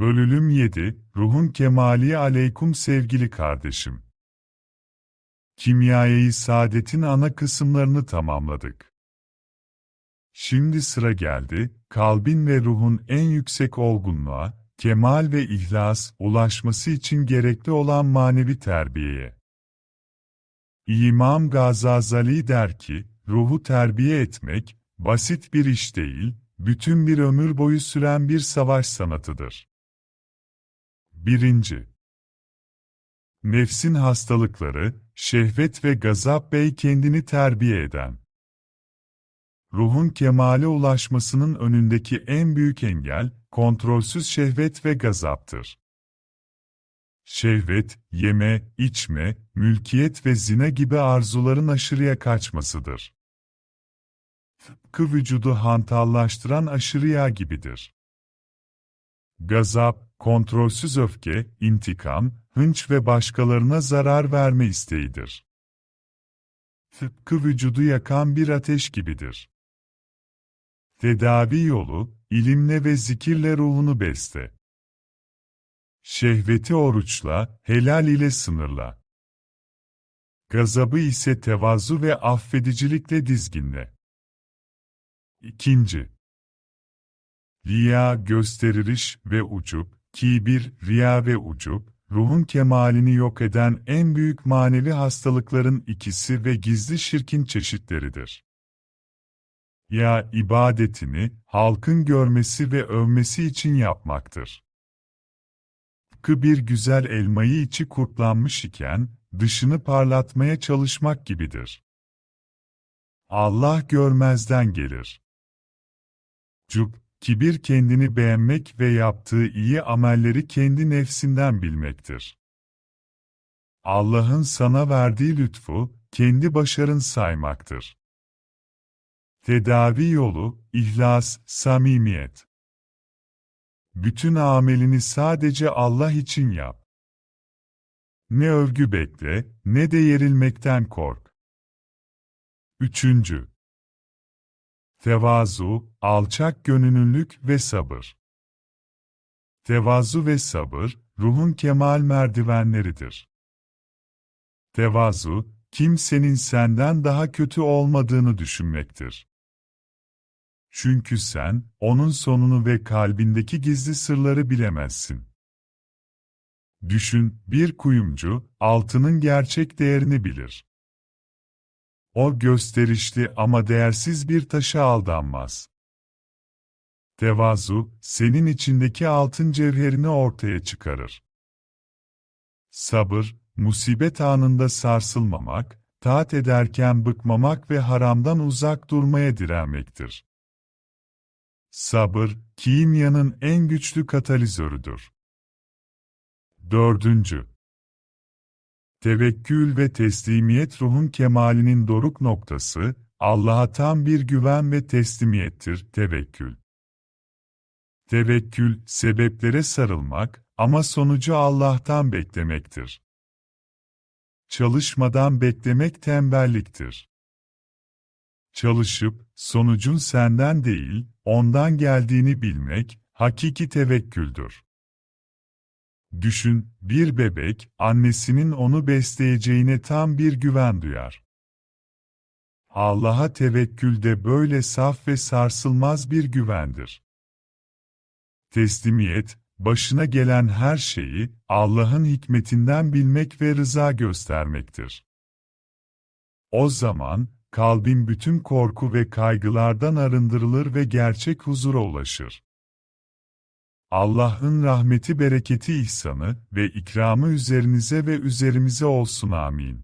Bölülüm 7, Ruhun Kemali Aleyküm sevgili kardeşim. Kimyayı saadetin ana kısımlarını tamamladık. Şimdi sıra geldi, kalbin ve ruhun en yüksek olgunluğa, kemal ve ihlas ulaşması için gerekli olan manevi terbiyeye. İmam Gazazali der ki, ruhu terbiye etmek, basit bir iş değil, bütün bir ömür boyu süren bir savaş sanatıdır. 1. Nefsin hastalıkları, şehvet ve gazap bey kendini terbiye eden. Ruhun kemale ulaşmasının önündeki en büyük engel, kontrolsüz şehvet ve gazaptır. Şehvet, yeme, içme, mülkiyet ve zina gibi arzuların aşırıya kaçmasıdır. Tıpkı vücudu hantallaştıran aşırı yağ gibidir. Gazap, kontrolsüz öfke, intikam, hınç ve başkalarına zarar verme isteğidir. Tıpkı vücudu yakan bir ateş gibidir. Tedavi yolu, ilimle ve zikirle ruhunu besle. Şehveti oruçla, helal ile sınırla. Gazabı ise tevazu ve affedicilikle dizginle. İkinci. Riya, gösteririş ve ucup, kibir, riya ve ucup, ruhun kemalini yok eden en büyük manevi hastalıkların ikisi ve gizli şirkin çeşitleridir. Ya ibadetini, halkın görmesi ve övmesi için yapmaktır. Tıpkı bir güzel elmayı içi kurtlanmış iken, dışını parlatmaya çalışmak gibidir. Allah görmezden gelir. Cub, kibir kendini beğenmek ve yaptığı iyi amelleri kendi nefsinden bilmektir. Allah'ın sana verdiği lütfu, kendi başarın saymaktır. Tedavi yolu, ihlas, samimiyet. Bütün amelini sadece Allah için yap. Ne övgü bekle, ne de yerilmekten kork. Üçüncü. Tevazu, alçak gönüllülük ve sabır. Tevazu ve sabır, ruhun kemal merdivenleridir. Tevazu, kimsenin senden daha kötü olmadığını düşünmektir. Çünkü sen, onun sonunu ve kalbindeki gizli sırları bilemezsin. Düşün, bir kuyumcu, altının gerçek değerini bilir. O gösterişli ama değersiz bir taşa aldanmaz. Tevazu, senin içindeki altın cevherini ortaya çıkarır. Sabır, musibet anında sarsılmamak, taat ederken bıkmamak ve haramdan uzak durmaya direnmektir. Sabır, kimyanın en güçlü katalizörüdür. Dördüncü. Tevekkül ve teslimiyet ruhun kemalinin doruk noktası, Allah'a tam bir güven ve teslimiyettir, tevekkül. Tevekkül, sebeplere sarılmak ama sonucu Allah'tan beklemektir. Çalışmadan beklemek tembelliktir. Çalışıp, sonucun senden değil, ondan geldiğini bilmek, hakiki tevekküldür. Düşün, bir bebek, annesinin onu besleyeceğine tam bir güven duyar. Allah'a tevekkül de böyle saf ve sarsılmaz bir güvendir. Teslimiyet, başına gelen her şeyi, Allah'ın hikmetinden bilmek ve rıza göstermektir. O zaman, kalbin bütün korku ve kaygılardan arındırılır ve gerçek huzura ulaşır. Allah'ın rahmeti bereketi ihsanı ve ikramı üzerinize ve üzerimize olsun amin.